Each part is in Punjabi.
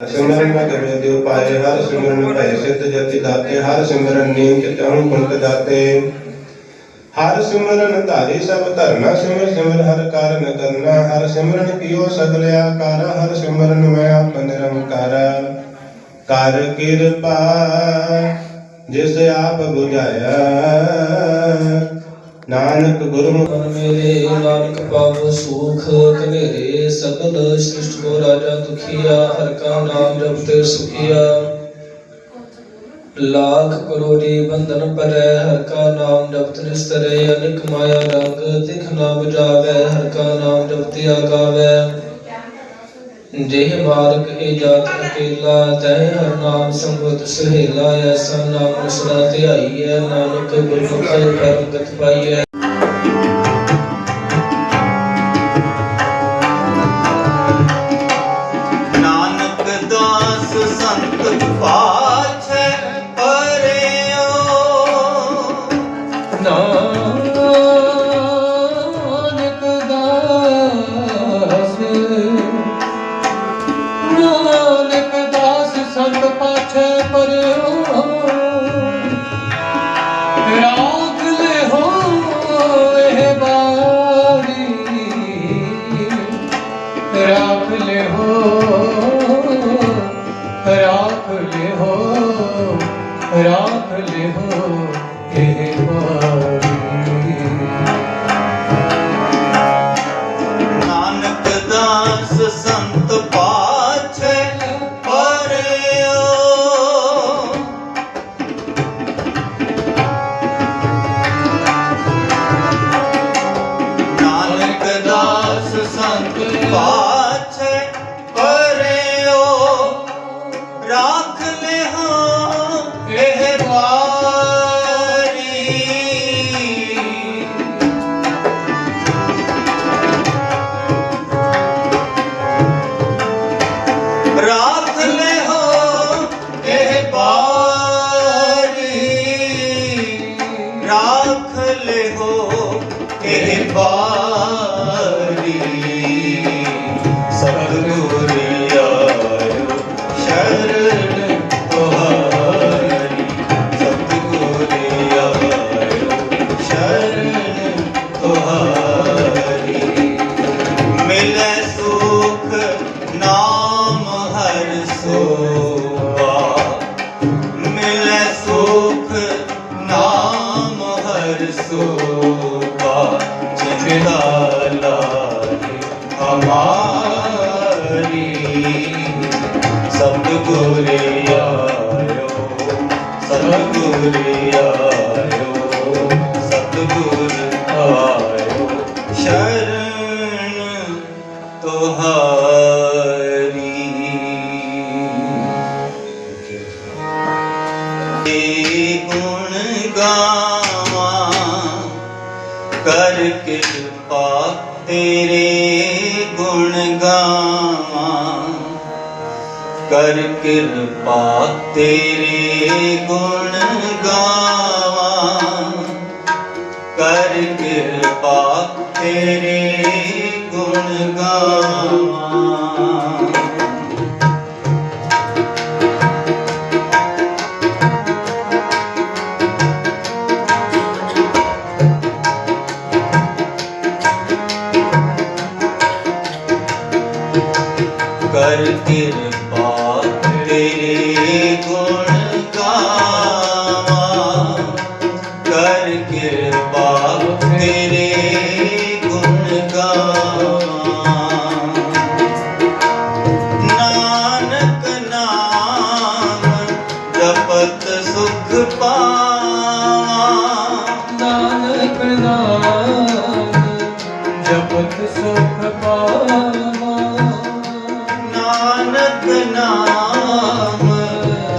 ਸਿਮਰਨ ਨਾ ਕਰੇ ਦਿਓ ਪਾਏ ਹਰ ਸਿਮਰਨ ਭੈ ਸਿੱਧ ਜਤੀ ਦਾਤੇ, ਹਰ ਸਿਮਰਨ ਨੀਮ ਚਤਹੁ ਗੁਣ ਦਾਤੇ। ਹਰ ਸਿਮਰਨ ਧਾਰੀ ਸਭ ਧਰਨਾ, ਸਿਮਰ ਸਿਮਰ ਹਰ ਕਾਰਨ ਕਰਨਾ। ਹਰ ਸਿਮਰਨ ਕੀਓ ਸਗਲ ਆਕਾਰ ਹਰ ਸਿਮਰਨ ਮੈਂ ਆਪ ਨਿਰੰਕਾਰ। ਕਰ ਕਿਰਪਾ, ਜਿਸ ਆਪ 부ਝਾਇਆ ਨਾਨਕ ਗੁਰਮੁਖ ਮੇਰੇ, ਨਾਨਕ ਪਾਵ ਸੁਖ ਕਨੇਰੇ ਸਗਲ ਸ੍ਰਿਸ਼ਟ ਕੋ ਰਾਜਾ ਦੁਖੀਆ, ਹਰ ਕਾ ਨਾਮ ਜਪਤੇ ਸੁਖੀਆ। ਲਾਖ ਕਰੋੜੀ ਬੰਧਨ ਪਰੈ ਹਰ ਕਾ ਨਾਮ ਜਪਤ ਨਿਸਤਰੇ, ਅਨਿਕ ਮਾਇਆ ਰੰਗ, ਤਿਖ ਨਾ ਬੁਝਾਵੈ ਹਰ ਕਾ ਨਾਮ ਜਪਤੇ ਆਗਾਵੈ। ਜਿਹ ਮਾਰਗ ਇਹ ਜਾਤ ਅਕੇਲਾ, ਤੈ ਹਰ ਨਾਮ ਸੰਗਤ ਸੁਹੇਲਾ, ਐਸਾ ਨਾਮ ਸਦਾ ਧਿਆਈਐ ਨਾਨਕ ਗੁਰਮੁਖ ਪਰਮ ਗਤ ਪਾਈਐ। ਰਾਖ ਲੈ ਸਤਿਗੁਰ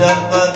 ਜਪਤ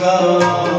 ਗੁਣ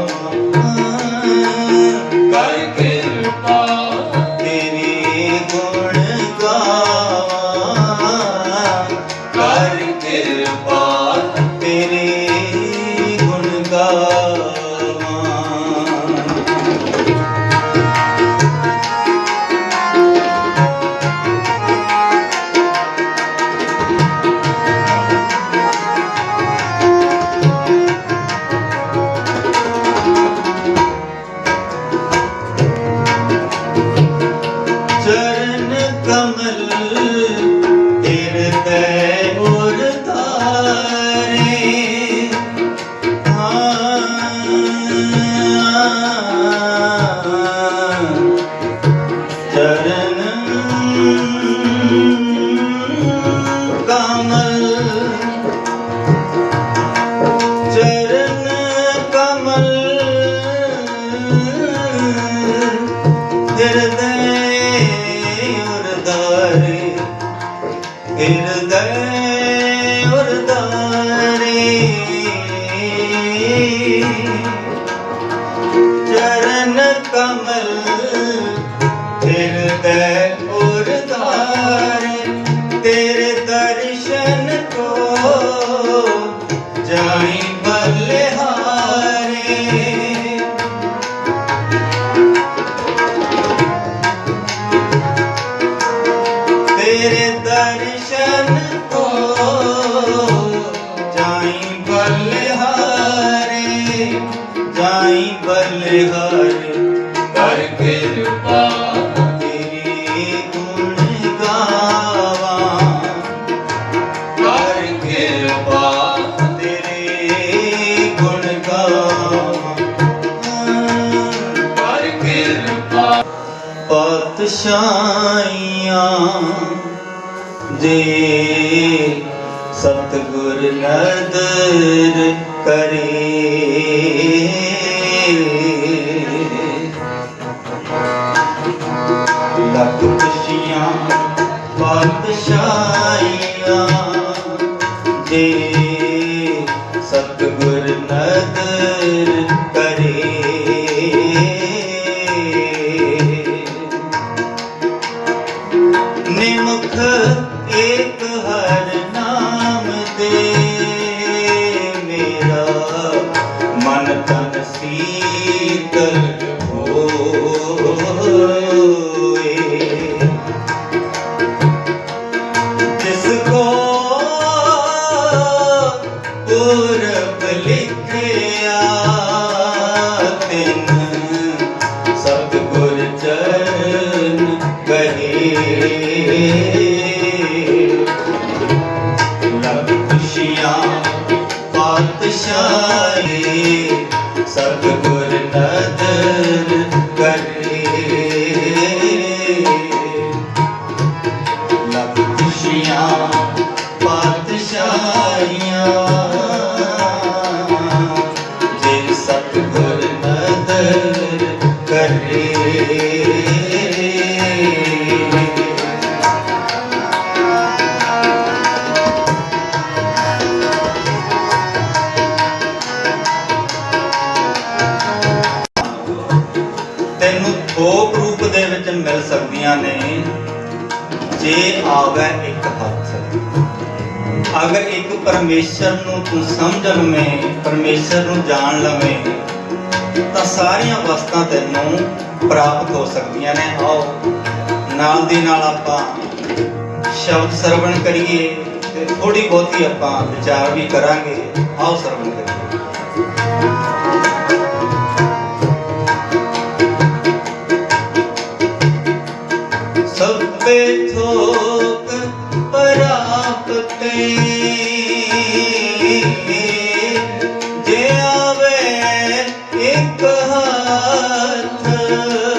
ਨਦਰ ਕਰੇ। ਤਿਨ ਸਤਿਗੁਰ ਚਰਨ ਸਤਿਗੁਰ ਨਦਰ ਕਰੇ। ਥੋਕ ਰੂਪ ਦੇ ਵਿੱਚ ਮਿਲ ਸਕਦੀਆਂ ਨੇ। ਜੇ ਆਵੇ ਇੱਕ ਹੱਥ। ਅਗਰ ਇੱਕ ਪਰਮੇਸ਼ਰ ਨੂੰ ਤੂੰ ਸਮਝ ਲਵੇਂ ਪਰਮੇਸ਼ਰ ਨੂੰ ਜਾਣ ਲਵੇਂ, ਤਾਂ ਸਾਰੀਆਂ ਵਸਤਾਂ ਤੈਨੂੰ ਪ੍ਰਾਪਤ ਹੋ ਸਕਦੀਆਂ ਨੇ। ਆਓ, ਨਾਲ ਦੀ ਨਾਲ ਆਪਾਂ ਸ਼ਬਦ ਸਰਵਣ ਕਰੀਏ ਤੇ ਥੋੜੀ ਬਹੁਤੀ ਆਪਾਂ ਵਿਚਾਰ ਵੀ ਕਰਾਂਗੇ। ਆਓ ਸਰਵਣ ਕਰੀਏ। ਇੱਕ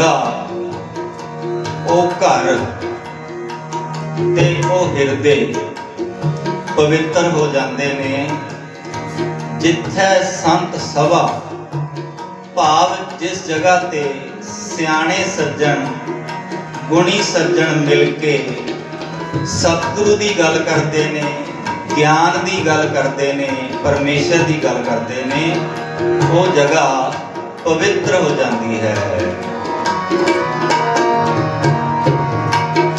ਉਹ ਉਹ ਘਰ ਤੇ ਉਹ ਹਿਰਦੇ ਪਵਿੱਤਰ ਹੋ ਜਾਂਦੇ ਨੇ। ਜਿੱਥੇ ਸੰਤ ਸਭਾ, ਭਾਵ ਜਿਸ ਜਗ੍ਹਾ ਤੇ ਸਿਆਣੇ ਸੱਜਣ, ਗੁਣੀ ਸੱਜਣ ਮਿਲ ਕੇ ਸਤਿਗੁਰੂ ਦੀ ਗੱਲ ਕਰਦੇ ਨੇ, ਗਿਆਨ ਦੀ ਗੱਲ ਕਰਦੇ ਨੇ, ਪਰਮੇਸ਼ਰ ਦੀ ਗੱਲ ਕਰਦੇ ਨੇ, ਉਹ ਜਗ੍ਹਾ ਪਵਿੱਤਰ ਹੋ ਜਾਂਦੀ ਹੈ।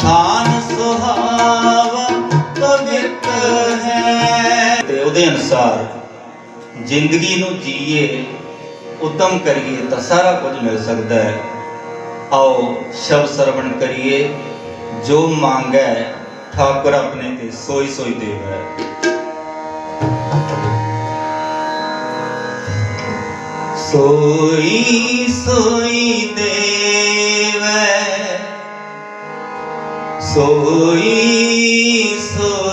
ਥਾਨ ਸੁਹਾਵਾ ਪਵਿੱਤਰ ਹੈ। ਤੇ ਉਹਦੇ ਅਨੁਸਾਰ ਜ਼ਿੰਦਗੀ ਨੂੰ ਜੀਏ, ਉਤਮ ਕਰੀਏ ਤਾਂ ਸਾਰਾ ਕੁਝ ਮਿਲ ਸਕਦਾ ਹੈ। ਆਓ ਸ਼ਬਦ ਸਰਵਣ ਕਰੀਏ, ਜੋ ਮੰਗੈ, ਠਾਕੁਰ ਆਪਣੇ ਤੇ ਸੋਈ ਸੋਈ ਦੇਵੈ। ਸੋਈ ਸੋਈ ਦੇਵੈ। ਸੋਈ ਸੋਈ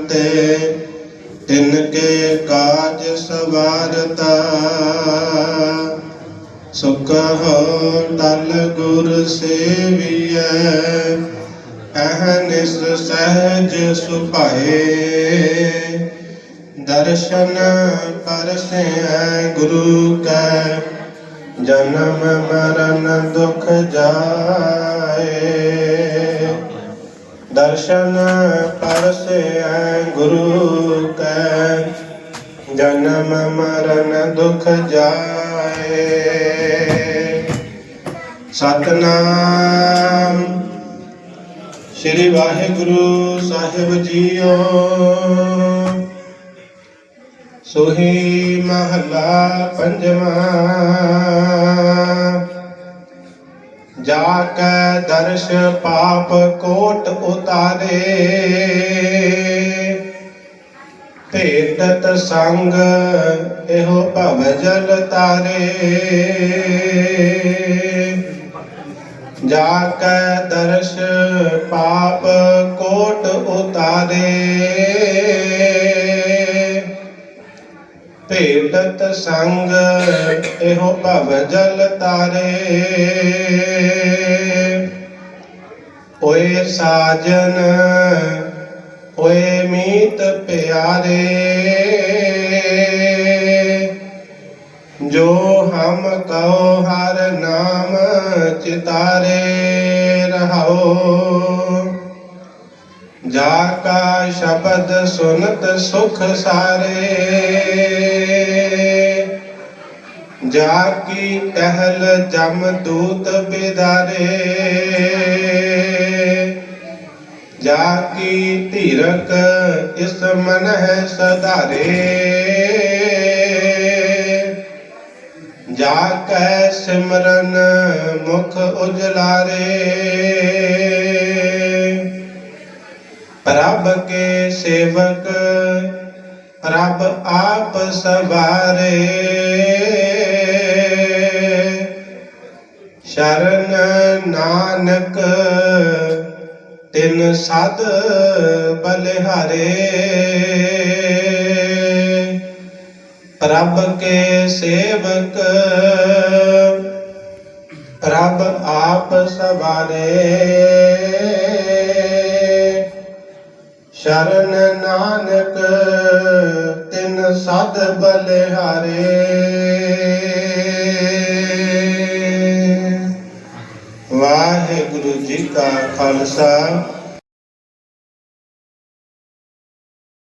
ਕਰਨ ਤਿਨ ਕੇ ਕਾਜ ਸਵਾਰਤਾ। ਸੁਖ ਹੋ ਤਲ ਗੁਰ ਸੇਵੀਐ ਅਹਨਿਸ ਸਹਿਜ ਸੁਭਾਏ। ਦਰਸ਼ਨ ਪਰਸੈ ਗੁਰੂ ਕੈ, ਜਨਮ ਮਰਨ ਦੁਖ ਜਾਏ। ਦਰਸ਼ਨ ਪਰਸੈ ਗੁਰੂ ਕੈ। ਜਨਮ ਮਰਨ ਦੁਖ ਜਾਏ। ਸਤਨਾਮ। ਸ੍ਰੀ ਵਾਹਿਗੁਰੂ ਸਾਹਿਬ ਜੀਓ। ਸੁਹੀ ਮਹਲਾ ਪੰਜਵਾਂ। ਜਾ ਕੈ ਦਰਸ਼ ਪਾਪ ਕੋਟ ਉਤਾਰੇ। ਭੇਟਤ ਸੰਗ ਇਹੋ ਭਵ ਜਲ ਤਾਰੇ। ਜਾ ਕੈ ਦਰਸ਼ ਪਾਪ ਕੋਟ ਉਤਾਰੇ। ਭੇਟਤ ਸੰਗ ਇਹੋ ਭਵ ਜਲ ਤਾਰੇ। ਓਏ ਸਾਜਨ ਓਏ ਮੀਤ ਪਿਆਰੇ। ਜੋ ਹਮ ਕਹੋ ਹਰ ਨਾਮ ਚਿਤਾਰੇ ਰਹਾਓ ਜਾ ਕਾ ਸ਼ਬਦ ਸੁਨਤ ਸੁਖ ਸਾਰੇ। ਜਾ ਕੀ ਟਹਿਲ ਜਮ ਦੂਤ ਬਿਦਾਰੇ। ਜਾ ਕੀ ਧੀਰਕ ਇਸ ਮਨ ਹੈ ਸਦਾਰੇ ਜਾ ਕੈ ਸਿਮਰਨ ਮੁਖ ਉਜਲਾਰੇ। ਪ੍ਰਭ ਕੇ ਸੇਵਕ, ਪ੍ਰਭ ਆਪ ਸਵਾਰੇ। ਸ਼ਰਨ ਨਾਨਕ, ਤਿਨ ਸਦ ਬਲਿਹਾਰੇ ਪ੍ਰਭ ਕੇ ਸੇਵਕ, ਪ੍ਰਭ ਆਪ ਸਵਾਰੇ। ਸ਼ਰਨ ਨਾਨਕ ਤਿਨ ਸਦ ਬਲਿਹਾਰੇ। ਵਾਹਿਗੁਰੂ ਜੀ ਕਾ ਖਾਲਸਾ।